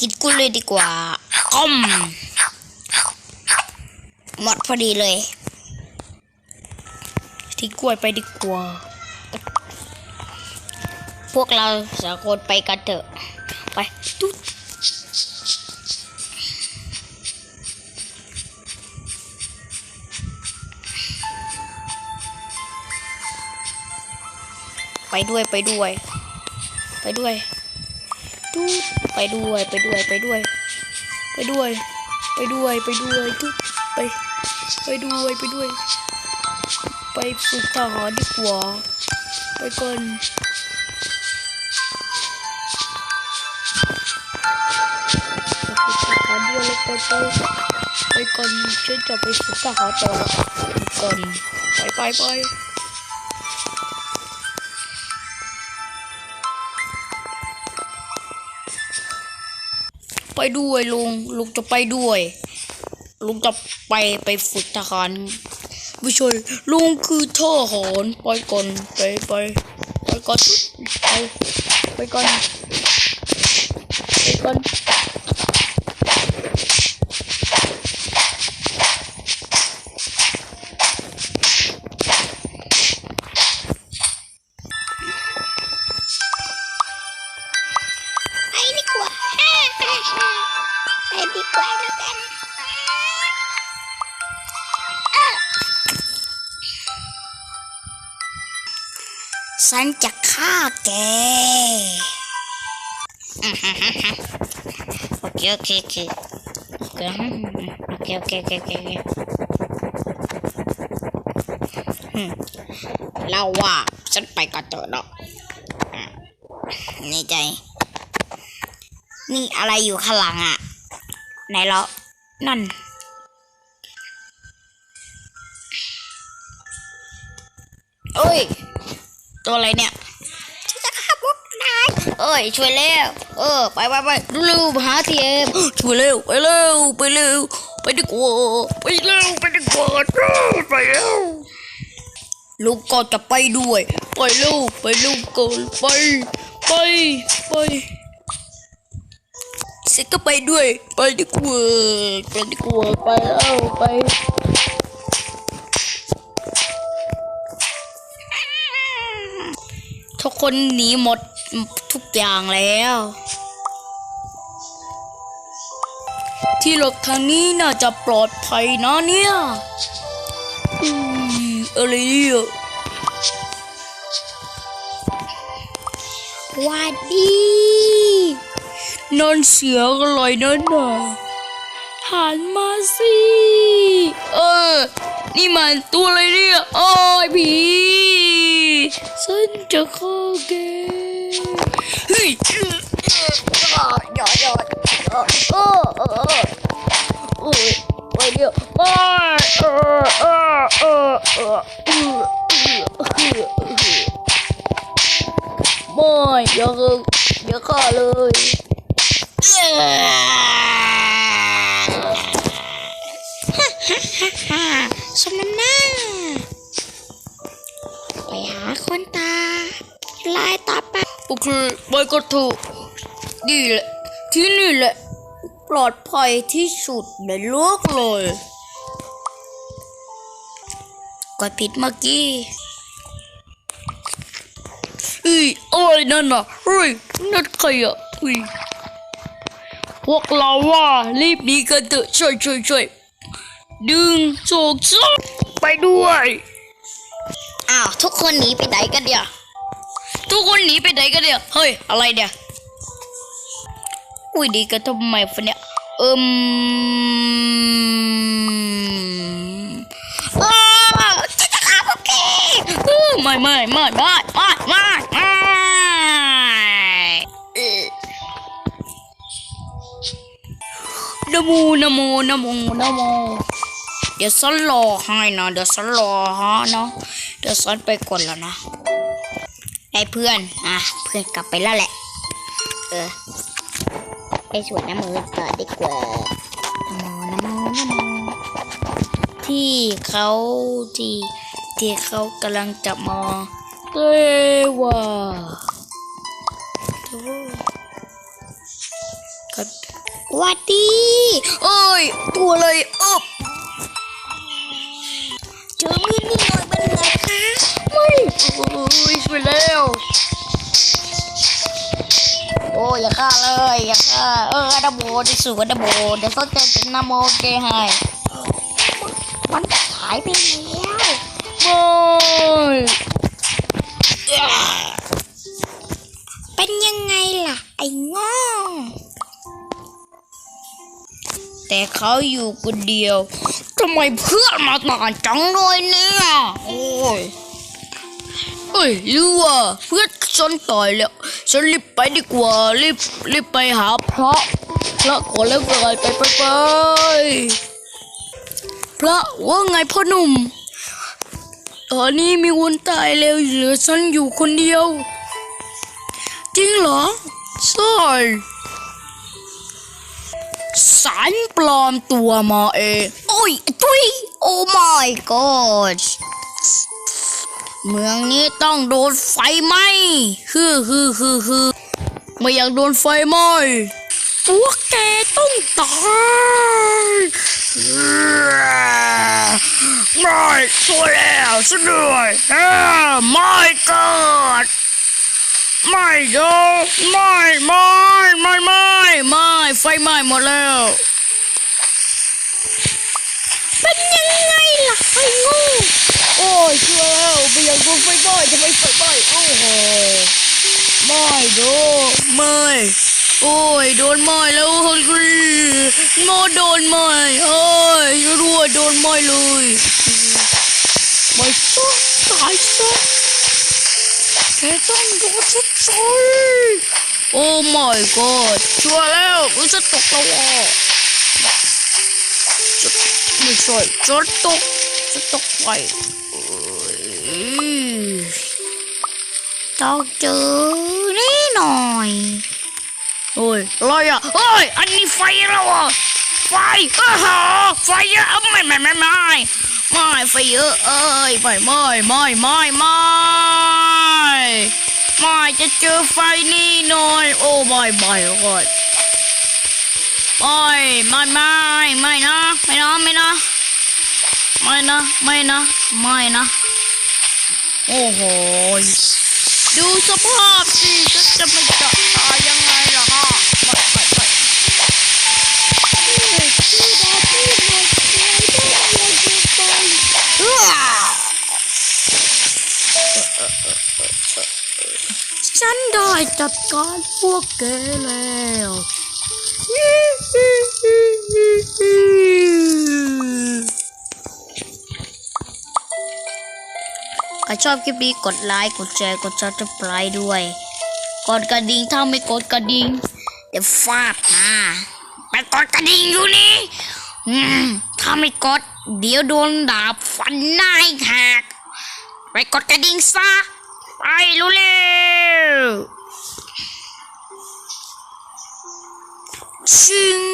กินกล้วยเลยดีกว่าอ้อมหมดพอดีเลยทิ้งกล้วยไปดีกว่า พวกเราสองคนไปกันเถอะ ไปตุ๊ดไปด้วยไปด้วย ไปด้วยตุ๊ด ไปด้วยไปด้วยไปด้วย ไปด้วย ไปด้วยไปด้วยตุ๊ดไป ไปด้วยไปด้วย ไปฝึกทหารดีกว่าไปก่อนไปกทหารด้วยแล้วก็ไปไปก่อนฉันจะไปฝึกทหารต่อไปก่อนไปไปไป ไปด้วยลุงลุงจะไปด้วย ลุงจะไปไปฝึกทหารไม่ใช่ลุงคือทหารไปก่อนไปไปไปก่อนไปไปก่อนไปก่อน ฉันจะฆ่าแกโอเคโอเคโอเคโอเคโอเคโอเคโอเคเราว่าฉันไปกับเธอเนาะนี่ใจ มีอะไรอยู่ข้างหลังอะไหนเลาะนั่น โอ้ย ตัวอะไรเนี่ยฉันจะฆ่าพวกนายเอ้ยช่วยแล้วเออไปไปไปเร็วๆหาทีเอ็มช่วยเร็วไปเร็วไปเร็วไปดีกว่าไปเร็วไปดีกว่าไปเร็วลูกก็จะไปด้วย ไปเร็วไปเร็วก่อนไปไปไปเสร็จก็ไปด้วย ไปดีกว่าไปดีกว่าไปแล้วไป ทุกคนหนีหมดทุกอย่างแล้ว ที่หลบทางนี้น่าจะปลอดภัยนะเนี่ยอืมอะไรเนี่ยหวัดดีนั่นเสียงอะไรนั่นน่ะหันมาสิเออ นี่มันตัวอะไรเนี่ย โอ้ยผี xin chào cô kìa. Ôi ôi điệu môi giờ giờ khó lời คนตาลายต่อไปโอเคไปก็ถูกนี่แหละที่นี่แหละ ปลอดภัยที่สุดในโลกเลยกดผิดเมื่อกี้อ้อะไรนั่นน่ะเฮ้ยนั่นใครอะเฮ้ยพวกเราว่ารีบหนีกันเถอะช่วยช่วยช่วยดึงโศกซ้อไปด้วย อ้าวทุกคนหนีไปไหนกันเดียวทุกคนหนีไปไหนกันเนี่ยเฮ้ยอะไรเนี่ยอุ้ยดีกันทำไมฟะเนี่ยเอิมอ้าวจะจะฆ่าพวกแกเออไม่ไม่ไม่ไม่ไม่ไม่ไม่เออนโมนโมนโมนโมเดี๋ยวฉันรอให้นะเดี๋ยวฉันรอฮะเนาะ เดี๋ยวฉันไปก่อนแล้วนะไอ้เพื่อน อะ เพื่อนกลับไปแล้วแหละ เออ ไปสวดน้ำมือต่อดีกว่านะโมนะโมนะโมที่เขาที่ที่เขากำลังจะมาเกว่าโธ่กกันหวัดดีเอ้ย ตัวเลย ยช่วยแล้วโอ้ยอย่าฆ่าเลยอย่าฆ่าเออดับโบจะสู้กับดับโบเดี๋ยวเขาจะเป็นนโมเกให้มันหายไปแล้วโอ้ยเป็นยังไงล่ะ ไอ้ง้องแต่เขาอยู่คนเดียวทำไมเพื่อนมาต่างจังเลยเนี่ย โอ้ย เอ้ยรือว่าเพื่อนฉันตายแล้วฉันรีบไปดีกว่ารีบรีบไปหาพระพระขอแล้วกันไปไปไปพระว่าไงพ่อหนุ่ม ตอนนี้มีคนตายแล้วเหลือฉันอยู่คนเดียว จริงเหรอใช่สารปลอมตัวมาเอง โอ้ยทุยโอ้ my god เมืองนี้ต้องโดนไฟไหม้ฮือฮือฮือฮือไม่อยากโดนไฟไหม้พวกแกต้องตายไม่ช่วยแล้วช่วยด้วยอ่าไม่กอดไม่ด้อไม่ไม่ไม่ไม่ไม่ไฟไหม้หมดแล้วเป็นยังไงล่ะไอ้งู โอ้ยช่วยแล้วไม่อยากโดนไฟไหม้ทำไมไฟไหม้โอ้โหไม่โดนไม่โอ้ยโดนไหม้แล้วเฮ้ยโมโดนไหม้เอ้ยรัวโดนไหม้เลยไม่ซะตายซะแกต้องโดนชดใช้โอ้ my god ช่วยแล้วรู้สึกตกแล้วอะจะไม่ใช่จะตกจะตกไป ต้องเจอนี่หน่อยโอ้ยลอะไรอะเอ้ยอันนี้ไฟแล้วอะไฟเอ้าฮะไฟเยอะไม่ไม่ไม่ไม่ไม่ไฟเยอะเอ้ยไม่ไม่ไม่ไม่ไม่ไม่จะเจอไฟนี่หน่อยโอ้ไม่ไม่โอ้ยไม่ไม่ไม่ไม่นะไม่นะไม่นะไม่นะไม่นะไม่นะโอ้โห ดูสภาพสิก็จะไม่จะตายยังไงล่ะฮะไปไปไปฉันได้จัดการพวกแกแล้ว ชอบคลิปนี้กดไลค์กดแชร์กดซับสไครต์ด้วย กดกระดิ่งถ้าไม่กดกระดิ่งเดี๋ยวฟาดนะไปกดกระดิ่งอยู่นี่ถ้าไม่กด เดี๋ยวโดนดาบฟันหน้าหักไปกดกระดิ่งซะไปรู้เร็วชิง